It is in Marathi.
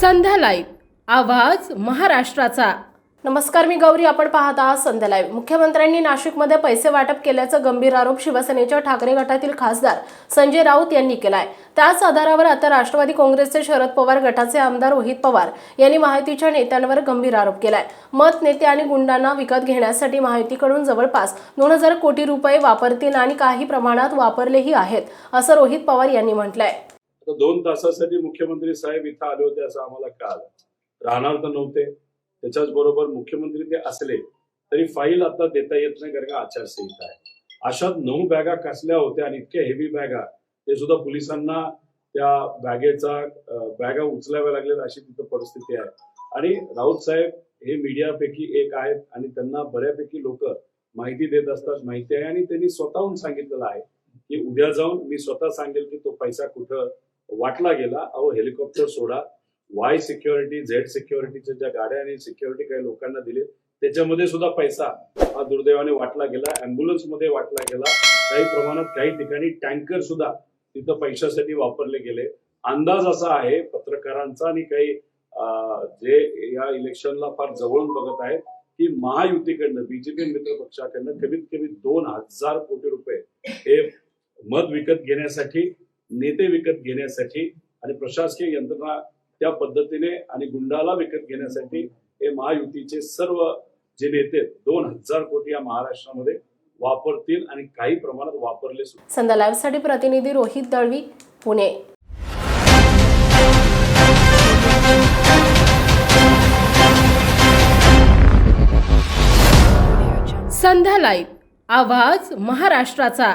संध्या लाईव्ह आवाज महाराष्ट्राचा. नमस्कार मी गौरी. आपण पाहत आहात संध्या लाईव्ह मुख्यमंत्र्यांनी नाशिकमध्ये पैसे वाटप केल्याचा गंभीर आरोप शिवसेनेच्या ठाकरे गटातील खासदार संजय राऊत यांनी केलाय. त्याच आधारावर आता राष्ट्रवादी काँग्रेसचे शरद पवार गटाचे आमदार रोहित पवार यांनी माहितीच्या नेत्यांवर गंभीर आरोप केलाय. मत नेते आणि गुंडांना विकत घेण्यासाठी माहितीकडून जवळपास दोन हजार कोटी रुपये वापरतील आणि काही प्रमाणात वापरलेही आहेत असं रोहित पवार यांनी म्हटलंय. तर दोन तासासाठी मुख्यमंत्री साहेब इथं आले होते असं आम्हाला कळालं. राहणार तर नव्हते. त्याच्याच बरोबर मुख्यमंत्री ते असले तरी फाईल आता देता येत नाही कारण का आचारसंहिता आहे. अशा नऊ बॅगा कसल्या होत्या आणि इतक्या हेवी बॅगा ते सुद्धा पोलिसांना त्या बॅगेचा बॅगा उचलाव्या लागल्या अशी तिथं परिस्थिती आहे. आणि राऊत साहेब हे मीडियापैकी एक आहेत आणि त्यांना बऱ्यापैकी लोक माहिती देत असतात माहिती आहे. आणि त्यांनी स्वतःहून सांगितलेलं आहे की उद्या जाऊन मी स्वतः सांगेल की तो पैसा कुठं वाटला गेला अहो हेलिकॉप्टर सोडा. वाय सिक्युरिटी झेड सिक्युरिटीच्या ज्या गाड्या आणि सिक्युरिटी काही लोकांना दिले त्याच्यामध्ये सुद्धा पैसा हा दुर्दैवाने वाटला गेला अँब्युलन्समध्ये वाटला गेला. काही प्रमाणात काही ठिकाणी टँकर सुद्धा तिथं पैशासाठी वापरले गेले. अंदाज असा आहे पत्रकारांचा आणि काही जे या इलेक्शनला फार जवळून बघत आहेत की महायुतीकडनं बीजेपी मित्र पक्षाकडनं कमीत कमी दोन हजार कोटी रुपये हे मत विकत घेण्यासाठी नेते विकत घेण्यासाठी आणि प्रशासकीय यंत्रणा त्या पद्धतीने आणि गुंडाला विकत घेण्यासाठी हे महायुतीचे सर्व जे नेते दोन हजार कोटी या महाराष्ट्रामध्ये वापरतील आणि काही प्रमाणात वापरले सुद्धा. संध्या लाईव्हसाठी प्रतिनिधी रोहित दळवी पुणे. संध्या लाईव्ह आवाज महाराष्ट्राचा.